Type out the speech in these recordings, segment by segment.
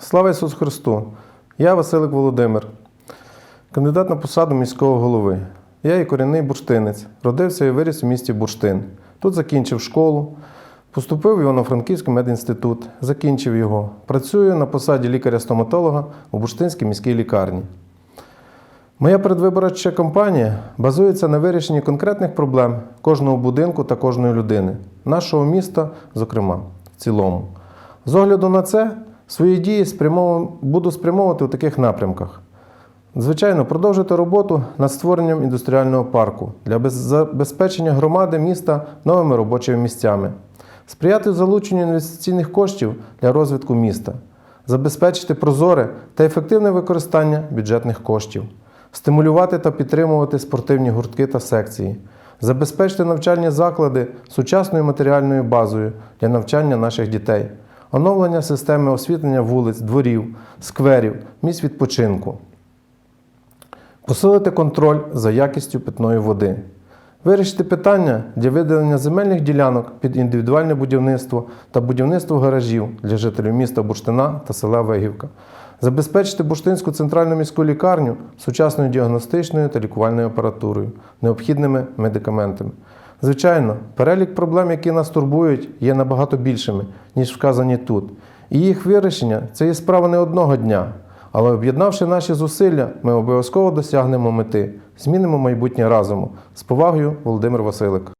Слава Ісусу Христу! Я Василик Володимир, кандидат на посаду міського голови. Я є корінний бурштинець, родився і виріс у місті Бурштин. Тут закінчив школу, поступив в Івано-Франківський медінститут, закінчив його. Працюю на посаді лікаря-стоматолога у Бурштинській міській лікарні. Моя передвиборча кампанія базується на вирішенні конкретних проблем кожного будинку та кожної людини, нашого міста, зокрема, в цілому. З огляду на це, свої дії буду спрямовувати у таких напрямках. Звичайно, продовжити роботу над створенням індустріального парку для забезпечення громади міста новими робочими місцями, сприяти залученню інвестиційних коштів для розвитку міста, забезпечити прозоре та ефективне використання бюджетних коштів, стимулювати та підтримувати спортивні гуртки та секції, забезпечити навчальні заклади сучасною матеріальною базою для навчання наших дітей, оновлення системи освітлення вулиць, дворів, скверів, місць відпочинку. Посилити контроль за якістю питної води. Вирішити питання для виділення земельних ділянок під індивідуальне будівництво та будівництво гаражів для жителів міста Бурштина та села Вегівка. Забезпечити Бурштинську центральну міську лікарню сучасною діагностичною та лікувальною апаратурою, необхідними медикаментами. Звичайно, перелік проблем, які нас турбують, є набагато більшими, ніж вказані тут. І їх вирішення це є справа не одного дня. Але об'єднавши наші зусилля, ми обов'язково досягнемо мети, змінимо майбутнє разом. З повагою, Володимир Василик.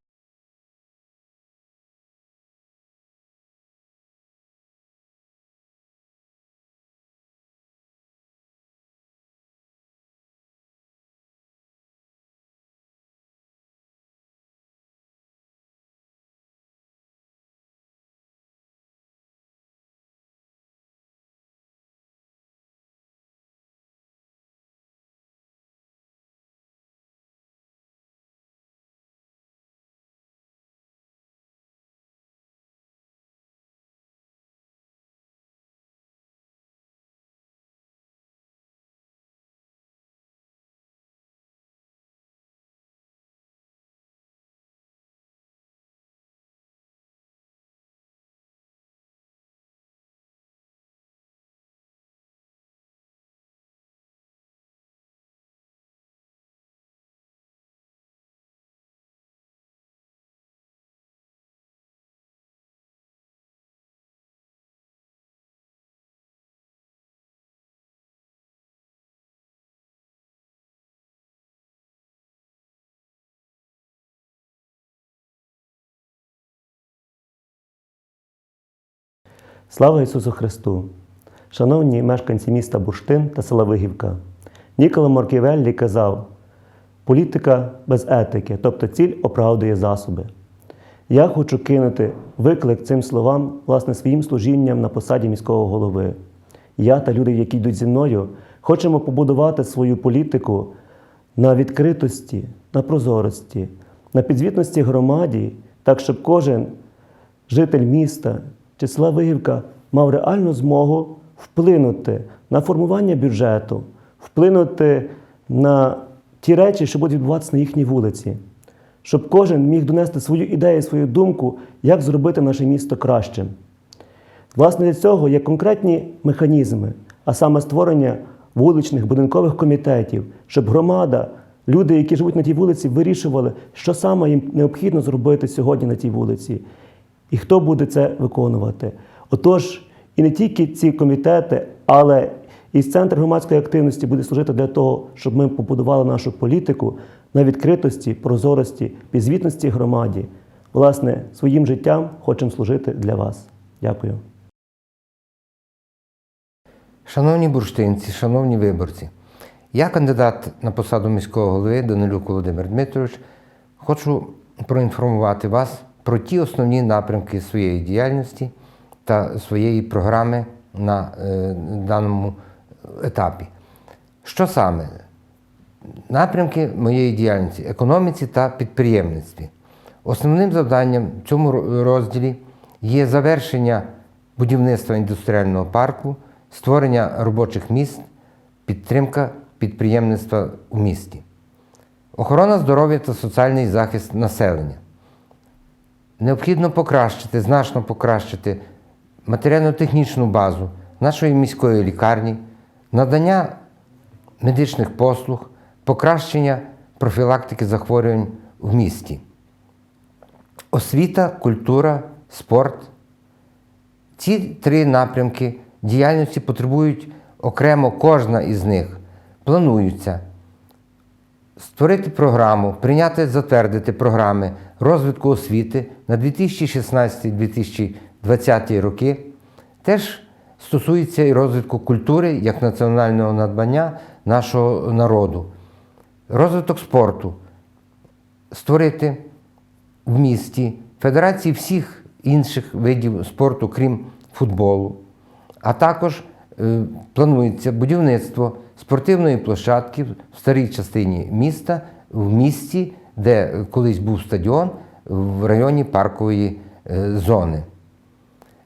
Слава Ісусу Христу! Шановні мешканці міста Бурштин та села Вигівка, Нікола Морківеллі казав: політика без етики, тобто ціль оправдує засоби. Я хочу кинути виклик цим словам власне своїм служінням на посаді міського голови. Я та люди, які йдуть зі мною, хочемо побудувати свою політику на відкритості, на прозорості, на підзвітності громаді, так щоб кожен житель міста чи села Вигівка мав реальну змогу вплинути на формування бюджету, вплинути на ті речі, що будуть відбуватися на їхній вулиці, щоб кожен міг донести свою ідею, свою думку, як зробити наше місто кращим. Власне, для цього є конкретні механізми, а саме створення вуличних будинкових комітетів, щоб громада, люди, які живуть на тій вулиці, вирішували, що саме їм необхідно зробити сьогодні на тій вулиці, і хто буде це виконувати. Отож, і не тільки ці комітети, але і центр громадської активності буде служити для того, щоб ми побудували нашу політику на відкритості, прозорості, підзвітності громаді. Власне, своїм життям хочемо служити для вас. Дякую. Шановні бурштинці, шановні виборці, я кандидат на посаду міського голови Данилюк Володимир Дмитрович. Хочу проінформувати вас про ті основні напрямки своєї діяльності та своєї програми на е, даному етапі. Що саме? Напрямки моєї діяльності економіці та підприємництві. Основним завданням в цьому розділі є завершення будівництва індустріального парку, створення робочих місць, підтримка підприємництва у місті, охорона здоров'я та соціальний захист населення. Необхідно покращити, значно покращити матеріально-технічну базу, нашої міської лікарні, надання медичних послуг, покращення профілактики захворювань в місті. Освіта, культура, спорт. Ці три напрямки діяльності потребують окремо кожна із них. Плануються створити програму, прийняти, затвердити програми розвитку освіти на 2016-2020 роки. Теж стосується і розвитку культури як національного надбання нашого народу. Розвиток спорту створити в місті федерації всіх інших видів спорту, крім футболу. А також е, планується будівництво спортивної площадки в старій частині міста, в місті, де колись був стадіон, в районі паркової е, зони.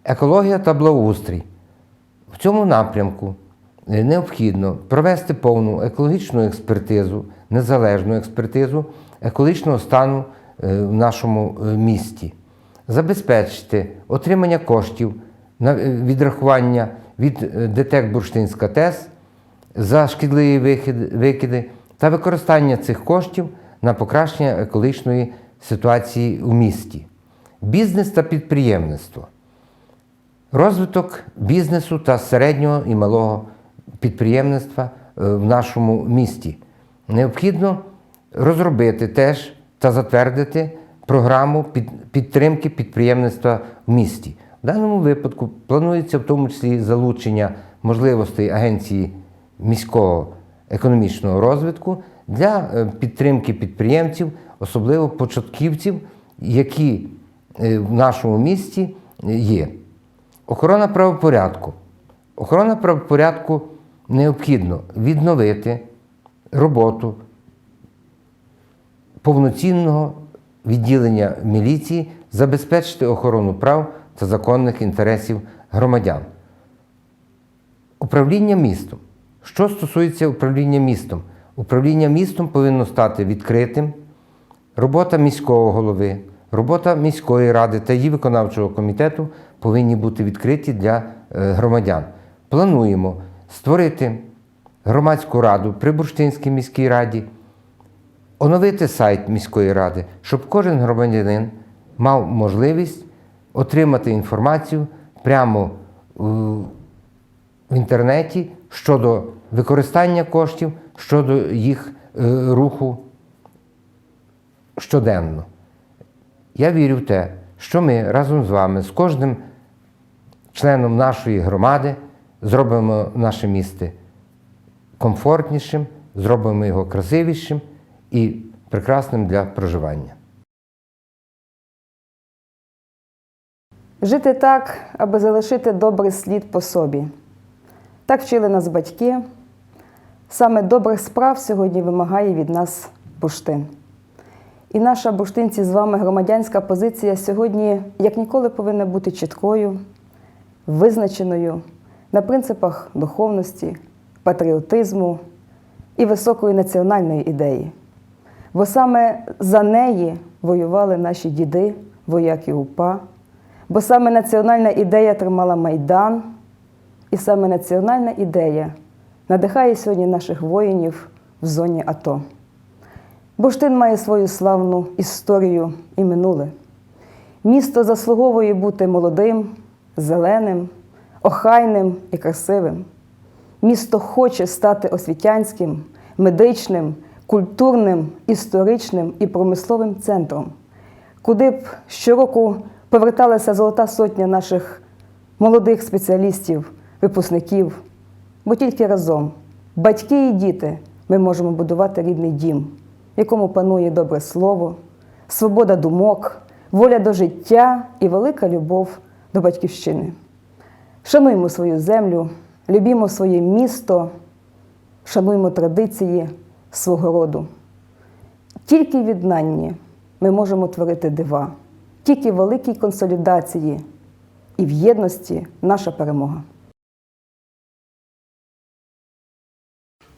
Екологія та благоустрій. В цьому напрямку е, необхідно провести повну екологічну експертизу, незалежну експертизу екологічного стану е, в нашому місті, забезпечити отримання коштів на відрахування від ДТЕК Бурштинська ТЕС за шкідливі викиди та використання цих коштів на покращення екологічної ситуації у місті, бізнес та підприємництво. Розвиток бізнесу та середнього і малого підприємництва е, в нашому місті. Необхідно розробити теж та затвердити програму підтримки підприємництва в місті. В даному випадку планується в тому числі залучення можливостей Агенції міського економічного розвитку для е, підтримки підприємців, особливо початківців, які е, в нашому місті е, є. Охорона правопорядку. Охорона правопорядку необхідно відновити роботу повноцінного відділення міліції, забезпечити охорону прав та законних інтересів громадян. Управління містом. Що стосується управління містом? Управління містом повинно стати відкритим. Робота міського голови, робота міської ради та її виконавчого комітету повинні бути відкриті для е, громадян. Плануємо створити громадську раду при Бурштинській міській раді, оновити сайт міської ради, щоб кожен громадянин мав можливість отримати інформацію прямо в інтернеті щодо використання коштів, щодо їх е, руху щоденно. Я вірю в те, що ми разом з вами, з кожним членом нашої громади, зробимо наше місто комфортнішим, зробимо його красивішим і прекрасним для проживання. Жити так, аби залишити добрий слід по собі. Так вчили нас батьки. Саме добрих справ сьогодні вимагає від нас бурштин. І наша бурштинці з вами громадянська позиція сьогодні, як ніколи, повинна бути чіткою, визначеною на принципах духовності, патріотизму і високої національної ідеї. Бо саме за неї воювали наші діди, вояки УПА, бо саме національна ідея тримала Майдан, і саме національна ідея надихає сьогодні наших воїнів в зоні АТО. Бурштин має свою славну історію і минуле. Місто заслуговує бути молодим, зеленим, охайним і красивим. Місто хоче стати освітянським, медичним, культурним, історичним і промисловим центром, куди б щороку поверталася золота сотня наших молодих спеціалістів, випускників. Бо тільки разом, батьки і діти, ми можемо будувати рідний дім, в якому панує добре слово, свобода думок, воля до життя і велика любов до батьківщини. Шануймо свою землю, любімо своє місто, шануймо традиції свого роду. Тільки в єднанні ми можемо творити дива, тільки в великій консолідації і в єдності наша перемога.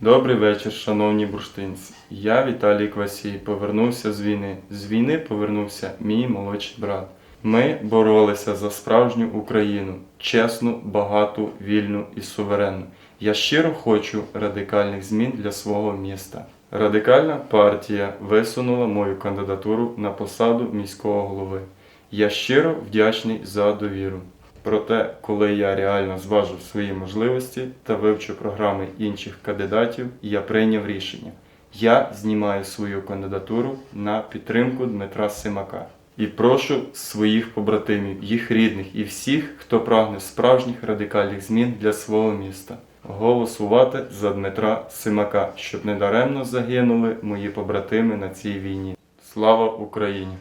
Добрий вечір, шановні бурштинці. Я, Віталій Квасій, повернувся з війни. З війни повернувся мій молодший брат. Ми боролися за справжню Україну, чесну, багату, вільну і суверенну. Я щиро хочу радикальних змін для свого міста. Радикальна партія висунула мою кандидатуру на посаду міського голови. Я щиро вдячний за довіру. Проте, коли я реально зважив свої можливості та вивчу програми інших кандидатів, я прийняв рішення. Я знімаю свою кандидатуру на підтримку Дмитра Симака і прошу своїх побратимів, їх рідних і всіх, хто прагне справжніх радикальних змін для свого міста, голосувати за Дмитра Симака, щоб недаремно загинули мої побратими на цій війні. Слава Україні!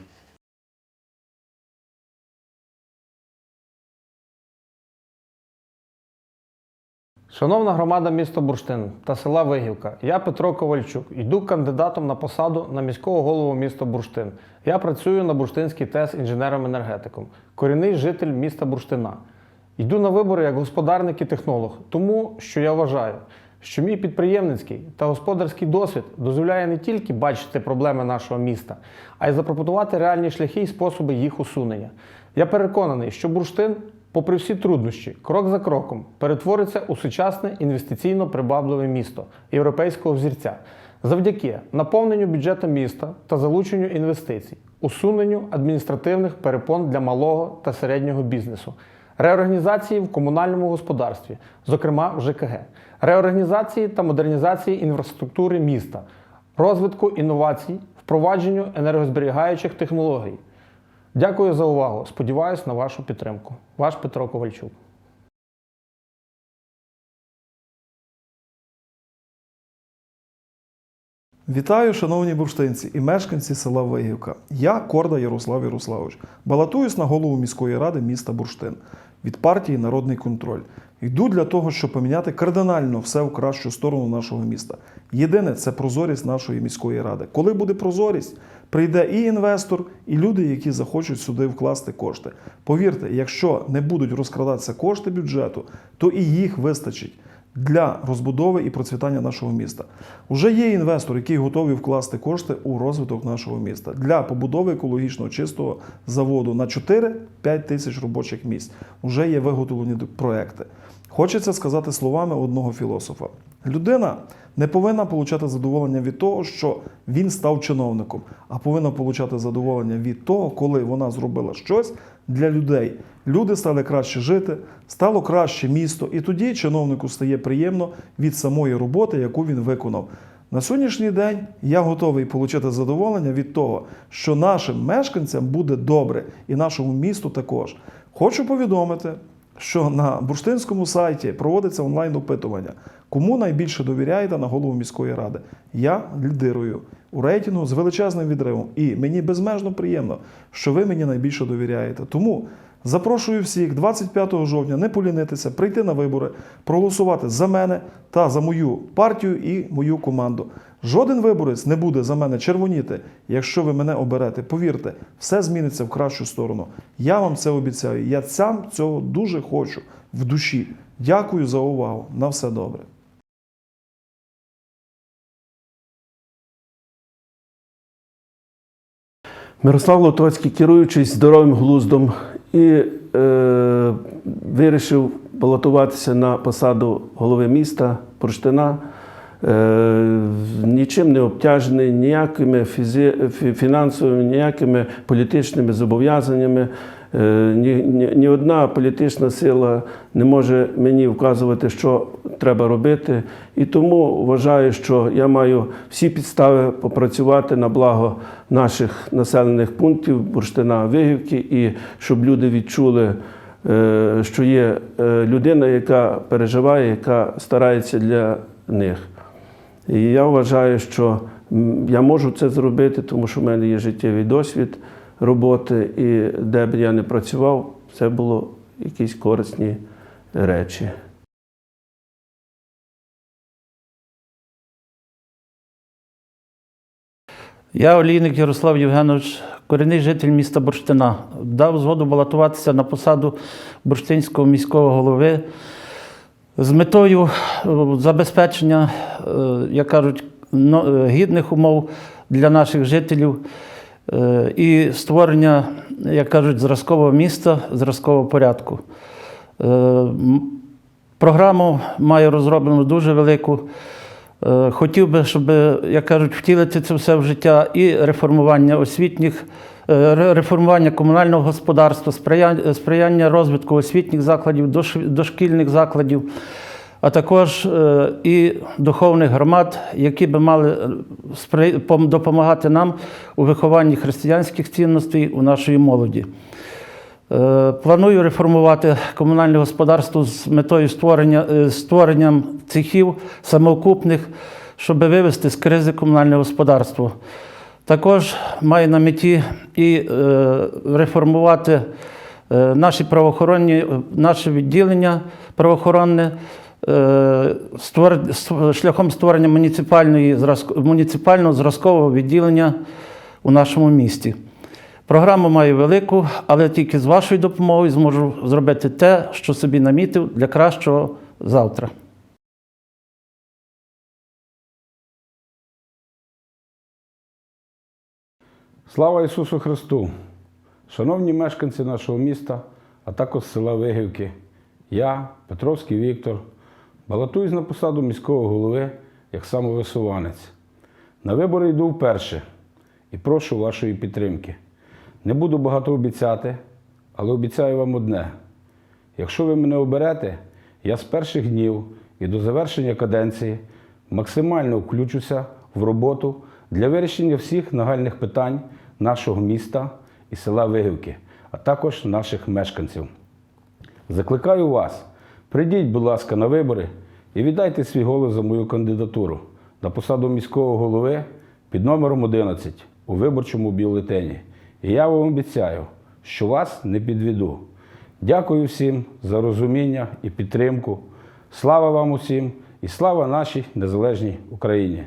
Шановна громада міста Бурштин та села Вигівка, я Петро Ковальчук. Йду кандидатом на посаду на міського голову міста Бурштин. Я працюю на Бурштинський ТЕС інженером-енергетиком, корінний житель міста Бурштина. Йду на вибори як господарник і технолог, тому що я вважаю, що мій підприємницький та господарський досвід дозволяє не тільки бачити проблеми нашого міста, а й запропонувати реальні шляхи і способи їх усунення. Я переконаний, що бурштин, попри всі труднощі, крок за кроком перетвориться у сучасне інвестиційно прибавливе місто європейського взірця завдяки наповненню бюджету міста та залученню інвестицій, усуненню адміністративних перепон для малого та середнього бізнесу, реорганізації в комунальному господарстві, зокрема в ЖКГ, реорганізації та модернізації інфраструктури міста, розвитку інновацій, впровадженню енергозберігаючих технологій. Дякую за увагу. Сподіваюсь на вашу підтримку. Ваш Петро Ковальчук. Вітаю, шановні бурштинці і мешканці села Вигівка. Я Корда Ярослав Ярославович. Балотуюсь на голову міської ради міста Бурштин від партії Народний контроль. Йду для того, щоб поміняти кардинально все в кращу сторону нашого міста. Єдине це прозорість нашої міської ради. Коли буде прозорість, прийде і інвестор, і люди, які захочуть сюди вкласти кошти. Повірте, якщо не будуть розкрадатися кошти бюджету, то і їх вистачить для розбудови і процвітання нашого міста. Уже є інвестор, який готовий вкласти кошти у розвиток нашого міста для побудови екологічно чистого заводу на 4-5 тисяч робочих місць. Уже є виготовлені проекти. Хочеться сказати словами одного філософа: людина не повинна отримати задоволення від того, що він став чиновником, а повинна отримати задоволення від того, коли вона зробила щось для людей. Люди стали краще жити, стало краще місто, і тоді чиновнику стає приємно від самої роботи, яку він виконав. На сьогоднішній день я готовий отримати задоволення від того, що нашим мешканцям буде добре і нашому місту також. Хочу повідомити, що на бурштинському сайті проводиться онлайн-опитування. Кому найбільше довіряєте на голову міської ради? Я лідирую у рейтингу з величезним відривом. І мені безмежно приємно, що ви мені найбільше довіряєте. Тому запрошую всіх 25 жовтня не полінитися, прийти на вибори, проголосувати за мене та за мою партію і мою команду. Жоден виборець не буде за мене червоніти, якщо ви мене оберете. Повірте, все зміниться в кращу сторону. Я вам це обіцяю. Я сам цього дуже хочу в душі. Дякую за увагу. На все добре. Мирослав Лотоцький, керуючись здоровим глуздом, і е, вирішив балотуватися на посаду голови міста Бурштина, е, нічим не обтяжений, ніякими фінансовими, ніякими політичними зобов'язаннями. Е, ні, ні, ні одна політична сила не може мені вказувати, що треба робити. І тому вважаю, що я маю всі підстави попрацювати на благо наших населених пунктів Бурштина Вигівки, і щоб люди відчули, е, що є е, людина, яка переживає, яка старається для них. І я вважаю, що я можу це зробити, тому що в мене є життєвий досвід роботи, і де б я не працював, це було якісь корисні речі. Я Олійник Ярослав Євгенович, корінний житель міста Бурштина. Дав згоду балотуватися на посаду бурштинського міського голови з метою е, забезпечення, е, як кажуть, е, гідних умов для наших жителів. Е, і створення, як кажуть, зразкового міста, зразкового порядку. Е, Програму маю розроблену дуже велику. Е, Хотів би, щоб, як кажуть, втілити це все в життя і реформування освітніх, реформування комунального господарства, сприяння розвитку освітніх закладів, дошкільних закладів, а також е, і духовних громад, які би мали е, допомагати нам у вихованні християнських цінностей у нашої молоді. Е, Планую реформувати комунальне господарство з метою створення, створенням цехів самоокупних, щоб вивести з кризи комунальне господарство. Також маю на меті і реформувати наші правоохоронні, наше відділення правоохоронне шляхом створення муніципальної, муніципального зразкового відділення у нашому місті. Програму маю велику, але тільки з вашою допомогою зможу зробити те, що собі намітив для кращого завтра. Слава Ісусу Христу! Шановні мешканці нашого міста, а також села Вигівки, я, Петровський Віктор, балотуюсь на посаду міського голови як самовисуванець. На вибори йду вперше і прошу вашої підтримки. Не буду багато обіцяти, але обіцяю вам одне: якщо ви мене оберете, я з перших днів і до завершення каденції максимально включуся в роботу для вирішення всіх нагальних питань нашого міста і села Вигівки, а також наших мешканців. Закликаю вас, прийдіть, будь ласка, на вибори і віддайте свій голос за мою кандидатуру на посаду міського голови під номером 11 у виборчому бюлетені. І я вам обіцяю, що вас не підведу. Дякую всім за розуміння і підтримку. Слава вам усім і слава нашій незалежній Україні!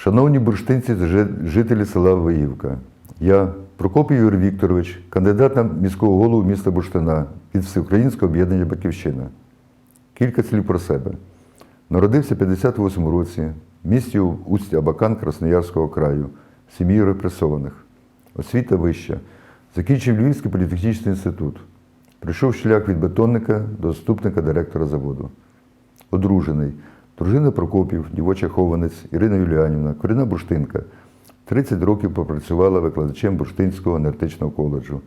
Шановні бурштинці жителі села Виївка, я, Прокопій Юрій Вікторович, кандидат на міського голову міста Бурштина від Всеукраїнського об'єднання Батьківщина. Кілька слів про себе. Народився в 58 році в місті Усть Абакан Красноярського краю, в сім'ї репресованих. Освіта вища. Закінчив Львівський політехнічний інститут. Прийшов шлях від бетонника до заступника директора заводу одружений. Дружина Прокопів, дівоча хованець Ірина Юліанівна, корінна бурштинка. 30 років попрацювала викладачем Бурштинського енергетичного коледжу.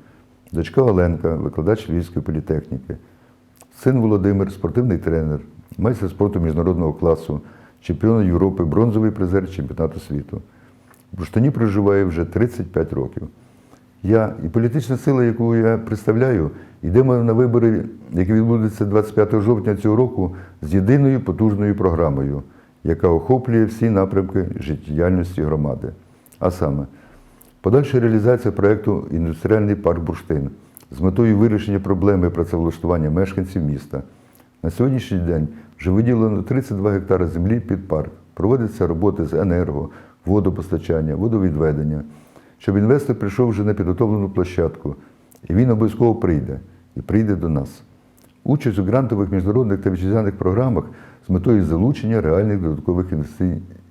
Дочка Оленка, викладач Львівської політехніки. Син Володимир, спортивний тренер, майстер спорту міжнародного класу, чемпіон Європи, бронзовий призер чемпіонату світу. В Бурштині проживає вже 35 років. Я і політична сила, яку я представляю, йдемо на вибори, які відбудуться 25 жовтня цього року, з єдиною потужною програмою, яка охоплює всі напрямки життєдіяльності громади. А саме, подальша реалізація проєкту Індустріальний парк Бурштин з метою вирішення проблеми працевлаштування мешканців міста. На сьогоднішній день вже виділено 32 гектари землі під парк. Проводяться роботи з енерго, водопостачання, водовідведення щоб інвестор прийшов вже на підготовлену площадку, і він обов'язково прийде і прийде до нас. Участь у грантових міжнародних та вітчизняних програмах з метою залучення реальних додаткових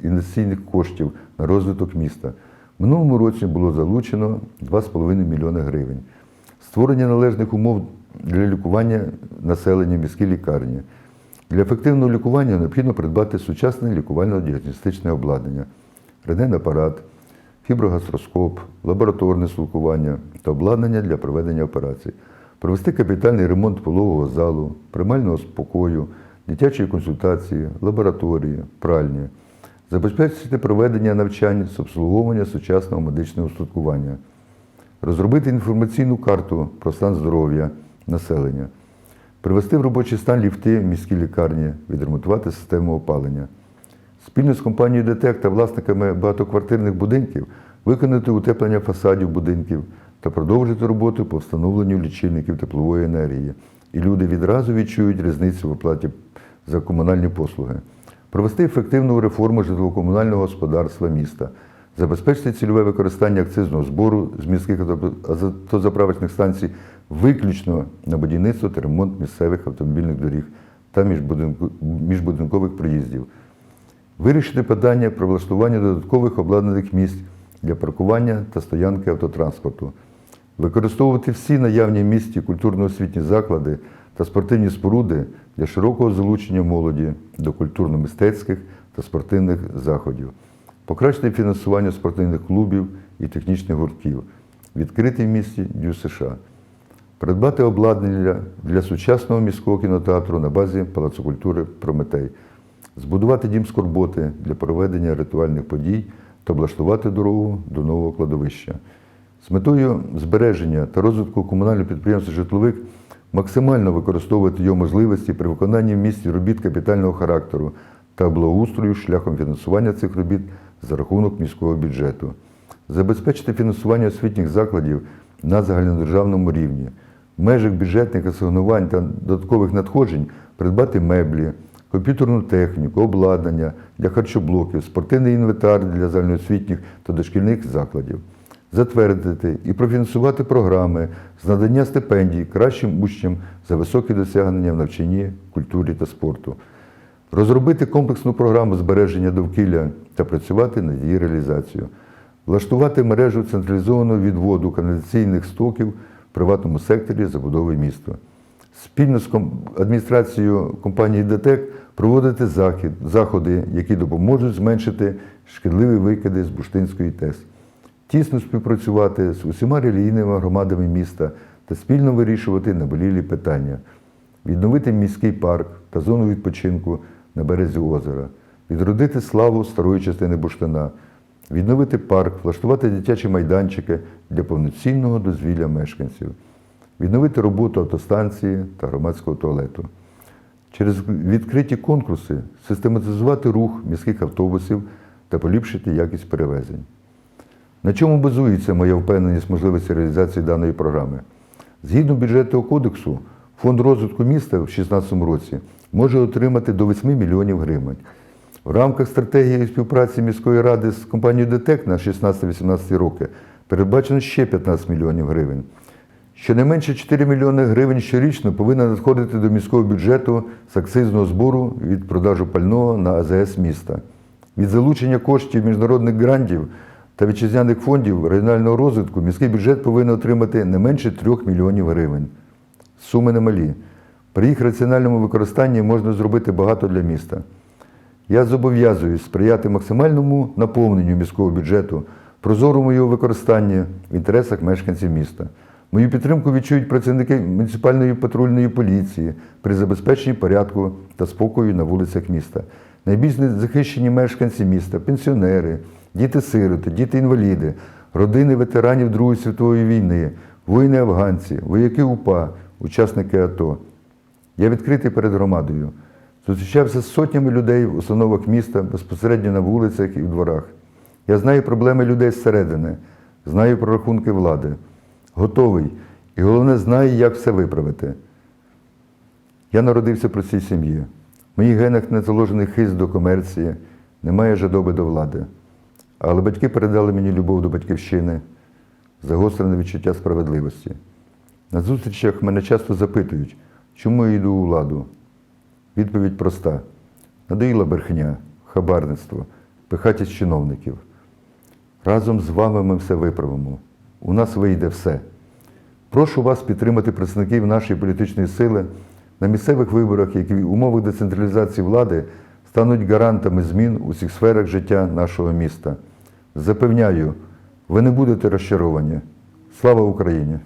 інвестиційних коштів на розвиток міста. Минулому році було залучено 2,5 мільйони гривень. Створення належних умов для лікування населення в міській лікарні. Для ефективного лікування необхідно придбати сучасне лікувально-діагностичне обладнання, рентген-апарат, фіброгастроскоп, лабораторне слухування та обладнання для проведення операцій, провести капітальний ремонт пологового залу, приймального спокою, дитячої консультації, лабораторії, пральні, забезпечити проведення навчань з обслуговування сучасного медичного устаткування, розробити інформаційну карту про стан здоров'я населення, привести в робочий стан ліфти в міській лікарні, відремонтувати систему опалення. Спільно з компанією ДТЕК та власниками багатоквартирних будинків виконати утеплення фасадів будинків та продовжити роботу по встановленню лічильників теплової енергії. І люди відразу відчують різницю в оплаті за комунальні послуги. Провести ефективну реформу житлово-комунального господарства міста, забезпечити цільове використання акцизного збору з міських автозаправочних станцій виключно на будівництво та ремонт місцевих автомобільних доріг та міжбудинкових проїздів. Вирішити питання про влаштування додаткових обладнаних місць для паркування та стоянки автотранспорту. Використовувати всі наявні в місті культурно-освітні заклади та спортивні споруди для широкого залучення молоді до культурно-мистецьких та спортивних заходів. Покращити фінансування спортивних клубів і технічних гуртків. Відкрити в місті Дю США. Придбати обладнання для сучасного міського кінотеатру на базі Палацу культури Прометей, збудувати дім скорботи для проведення ритуальних подій та облаштувати дорогу до нового кладовища. З метою збереження та розвитку комунального підприємства житловик максимально використовувати його можливості при виконанні в місті робіт капітального характеру та благоустрою шляхом фінансування цих робіт за рахунок міського бюджету. Забезпечити фінансування освітніх закладів на загальнодержавному рівні, в межах бюджетних асигнувань та додаткових надходжень придбати меблі, комп'ютерну техніку, обладнання для харчоблоків, спортивний інвентар для загальноосвітніх та дошкільних закладів, затвердити і профінансувати програми з надання стипендій кращим учням за високі досягнення в навчанні, культурі та спорту. Розробити комплексну програму збереження довкілля та працювати над її реалізацією, влаштувати мережу централізованого відводу каналізаційних стоків в приватному секторі забудови міста. Спільно з адміністрацією компанії ДТЕК проводити заходи, які допоможуть зменшити шкідливі викиди з Буштинської ТЕС, тісно співпрацювати з усіма релігійними громадами міста та спільно вирішувати наболілі питання відновити міський парк та зону відпочинку на березі озера, відродити славу старої частини Буштина, відновити парк, влаштувати дитячі майданчики для повноцінного дозвілля мешканців, відновити роботу автостанції та громадського туалету. Через відкриті конкурси систематизувати рух міських автобусів та поліпшити якість перевезень. На чому базується моя впевненість можливості реалізації даної програми? Згідно бюджетного кодексу, фонд розвитку міста в 2016 році може отримати до 8 мільйонів гривень. В рамках стратегії співпраці міської ради з компанією ДТЕК на 16-18 роки передбачено ще 15 мільйонів гривень. Щонайменше 4 мільйони гривень щорічно повинно надходити до міського бюджету з акцизного збору від продажу пального на АЗС міста. Від залучення коштів міжнародних грантів та вітчизняних фондів регіонального розвитку міський бюджет повинен отримати не менше 3 мільйонів гривень. Суми немалі. При їх раціональному використанні можна зробити багато для міста. Я зобов'язуюсь сприяти максимальному наповненню міського бюджету, прозорому його використанні в інтересах мешканців міста. Мою підтримку відчують працівники муніципальної патрульної поліції при забезпеченні порядку та спокою на вулицях міста. Найбільш захищені мешканці міста, пенсіонери, діти-сироти, діти-інваліди, родини ветеранів Другої світової війни, воїни-афганці, вояки УПА, учасники АТО. Я відкритий перед громадою. Зустрічався з сотнями людей в установах міста, безпосередньо на вулицях і в дворах. Я знаю проблеми людей зсередини, знаю прорахунки влади. Готовий. І головне, знаю, як все виправити. Я народився в простій сім'ї. В моїх генах не заложений хист до комерції, немає жадоби до влади. Але батьки передали мені любов до батьківщини, загострене відчуття справедливості. На зустрічах мене часто запитують, чому я йду у владу. Відповідь проста: надоїла брехня, хабарництво, пихатість чиновників. Разом з вами ми все виправимо. У нас вийде все. Прошу вас підтримати представників нашої політичної сили на місцевих виборах, які в умовах децентралізації влади стануть гарантами змін у всіх сферах життя нашого міста. Запевняю, ви не будете розчаровані. Слава Україні!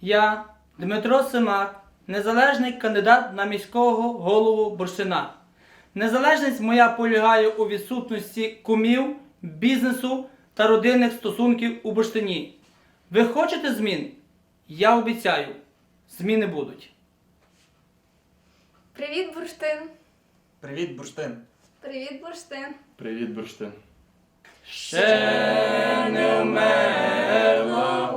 Я, Дмитро Симак, незалежний кандидат на міського голову Бурштина. Незалежність моя полягає у відсутності кумів, бізнесу та родинних стосунків у Бурштині. Ви хочете змін? Я обіцяю, зміни будуть. Привіт, бурштин! Привіт, Бурштин. Привіт, бурштин! Привіт, Бурштин. Ще не вмерла